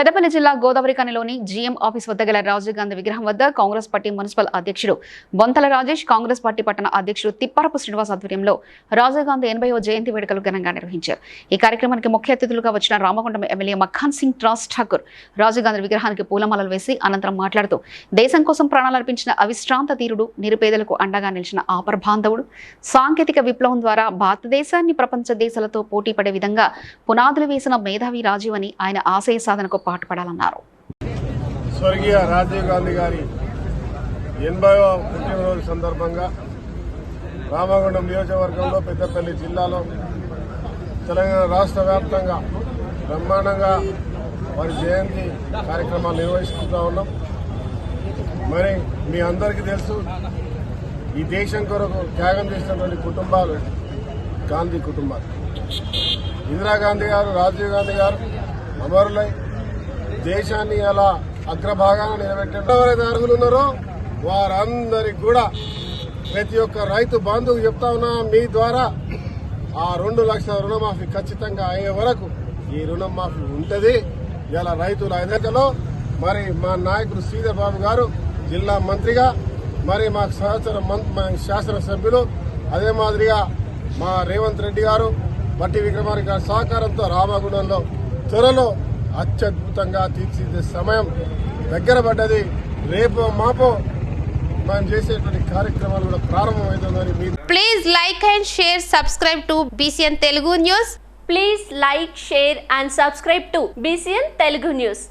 పెద్దపల్లి జిల్లా గోదావరిఖనిలోని GM office వద్ద గల రాజీవ్ గాంధీ విగ్రహం వద్ద కాంగ్రెస్ పార్టీ మున్సిపల్ అధ్యక్షుడు బొంతల రాజేష్ కాంగ్రెస్ పార్టీ పట్టణ అధ్యక్షుడు తిప్పారపు శ్రీనివాస్ ఆధ్వర్యంలో రాజీవ్ గాంధీ ఎనభైవ జయంతి వేడుకలు ఘనంగా నిర్వహించారు. ఈ కార్యక్రమానికి ముఖ్య అతిథులుగా వచ్చిన రామగుండం ఎమ్మెల్యే మఖాన్ సింగ్ ట్రాస్ ఠాకూర్ రాజీవ్ గాంధీ విగ్రహానికి పూలమాలలు వేసి అనంతరం మాట్లాడుతూ దేశం కోసం ప్రాణాలు అర్పించిన అవిశ్రాంత తీరుడు నిరుపేదలకు అండగా నిలిచిన ఆపర్ బాంధవుడు సాంకేతిక విప్లవం ద్వారా భారతదేశాన్ని ప్రపంచ దేశాలతో పోటీ పడే విధంగా పునాదులు వేసిన మేధావి రాజీవ్ అని ఆయన ఆశయ సాధనకు పాటుపడాలన్నారు. స్వర్గీయ రాజీవ్ గాంధీ గారి ఎనభైవ పుట్టినరోజు సందర్భంగా రామగుండం నియోజకవర్గంలో పెద్దపల్లి జిల్లాలో తెలంగాణ రాష్ట్ర వ్యాప్తంగా బ్రహ్మాండంగా వారి జయంతి కార్యక్రమాలు నిర్వహిస్తుంటా ఉన్నాం. మరి మీ అందరికీ తెలుసు ఈ దేశం కొరకు త్యాగం చేసినటువంటి కుటుంబాలు గాంధీ కుటుంబాలు. ఇందిరాగాంధీ గారు రాజీవ్ గాంధీ గారు అమరులై దేశాన్ని అలా అగ్రభాగాన నిలబెట్టిన అర్హులు ఉన్నారో వారందరికి కూడా ప్రతి ఒక్క రైతు బంధువు చెప్తా ఉన్నా మీ ద్వారా ఆ రెండు లక్షల రుణమాఫీ ఖచ్చితంగా అయ్యే వరకు ఈ రుణమాఫీ ఉంటుంది. ఇలా రైతుల ఎన్నికలో మరి మా నాయకుడు శ్రీధర్ బాబు గారు జిల్లా మంత్రిగా మరి మాకు సహచర మం- మా శాసనసభ్యులు అదే మాదిరిగా మా రేవంత్ రెడ్డి గారు బట్టి విక్రమార్క గారి సహకారంతో రామగుండంలో త్వరలో అత్యద్భుతంగా తీర్చిదిద్దే సమయం దగ్గర పడ్డది. రేపు మాపో మనం చేసేటువంటి కార్యక్రమాలు కూడా ప్రారంభమవుతుందని please like and share subscribe to BCN Telugu news please like share and subscribe to BCN Telugu news